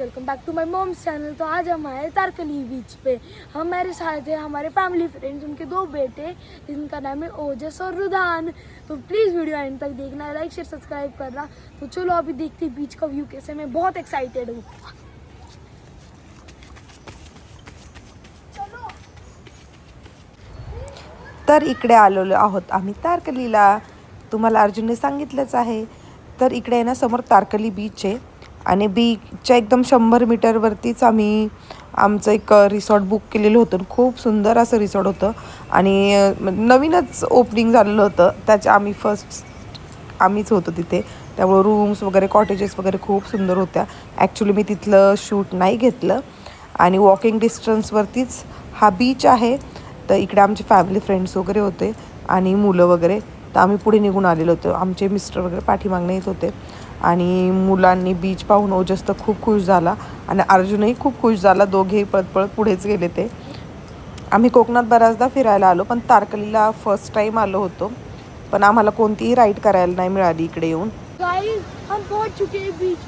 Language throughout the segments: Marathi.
Welcome back to my mom's channel तो आज हम आए तारकली बीच पे। हम मेरे साथ हैं हमारे फैमिली फ्रेंड्स उनके दो बेटे जिनका नाम है ओजस और रुदान। तो प्लीज़ वीडियो एंड तक देखना लाइक शेयर सब्सक्राइब करना। तो चलो अभी देखते हैं बीच का व्यू कैसे। मैं बहुत एक्साइटेड हूँ। तर इकडे आलेलो आहोत आम्ही तारकलीला. तुम्हाला अर्जुनने सांगितलंच आहे. तर इकडे आहे ना समोर तारकली बीच आहे. आणि बीचच्या एकदम शंभर मीटरवरतीच आम्ही आमचं एक रिसॉर्ट बुक केलेलं होतं. खूप सुंदर असं रिसॉर्ट होतं. आणि नवीनच ओपनिंग झालेलं होतं. त्याच्या आम्ही फर्स्ट आम्हीच होतो तिथे. त्यामुळं रूम्स वगैरे कॉटेजेस वगैरे खूप सुंदर होत्या. ॲक्च्युली मी तिथलं शूट नाही घेतलं. आणि वॉकिंग डिस्टन्सवरतीच हा बीच आहे. तर इकडे आमचे फॅमिली फ्रेंड्स वगैरे होते. आणि मुलं वगैरे. तर आम्ही पुढे निघून आलेलो होतो. आमचे मिस्टर वगैरे पाठीमागणे येत होते. आणि मुलांनी बीच पाहून ओजस तर खूप खुश झाला. आणि अर्जुनही खूप खुश झाला. दोघेही पळत पळत पुढेच गेले ते. आम्ही कोकणात बऱ्याचदा फिरायला आलो पण तारकलीला फर्स्ट टाईम आलो होतो. पण आम्हाला कोणतीही राईड करायला नाही मिळाली इकडे येऊन. हम पहुंच चुके हैं बीच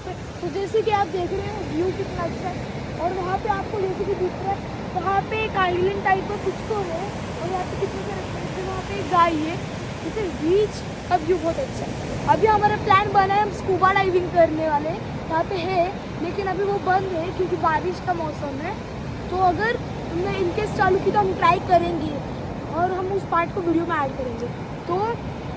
तो जैसे कि आप देख रहे व्यू कितना अच्छा है. और वहाँ पे आपको जैसे कि दिख रहा है वहाँ पे एक आइलैंड टाइप का कुछ तो है और पे कितने सारे वहाँ पे एक गाय है. जैसे बीच का व्यू बहुत अच्छा है अभी हमारा प्लान बना है हम स्कूबा डाइविंग करने वाले यहाँ पे है लेकिन अभी वो बंद है क्योंकि बारिश का मौसम है. तो अगर हमने इनकेस चालू की तो हम ट्राई करेंगे और हम उस पार्ट को वीडियो में ऐड करेंगे. तो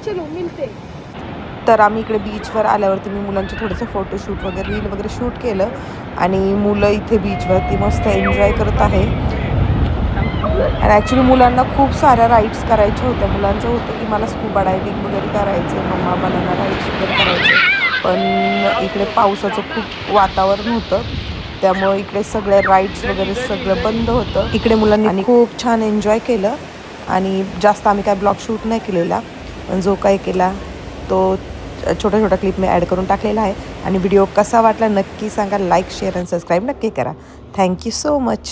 चलो मिलते हैं. तर आम्ही इकडे बीचवर आल्यावरती मी मुलांचे थोडंसं फोटोशूट वगैरे रील वगैरे शूट केलं. आणि मुलं इथे बीचवरती मस्त एन्जॉय करत आहे. आणि ॲक्च्युली मुलांना खूप साऱ्या राईड्स करायच्या होत्या मुलांचं होतं की मला स्कूबा डायव्हिंग वगैरे करायचं आहे मम्मा मला ना राईड्स वगैरे करायचे पण इकडे पावसाचं खूप वातावरण होतं. त्यामुळे इकडे सगळे राईड्स वगैरे सगळं बंद होतं. इकडे मुलांनी खूप छान एन्जॉय केलं. आणि जास्त आम्ही काय ब्लॉग शूट नाही केलेला. पण जो काही केला तो छोट्या छोट्या क्लिप मी ॲड करून टाकलेला आहे. आणि व्हिडिओ कसा वाटला नक्की सांगा. लाईक शेअर आणि सबस्क्राईब नक्की करा. Thank you so much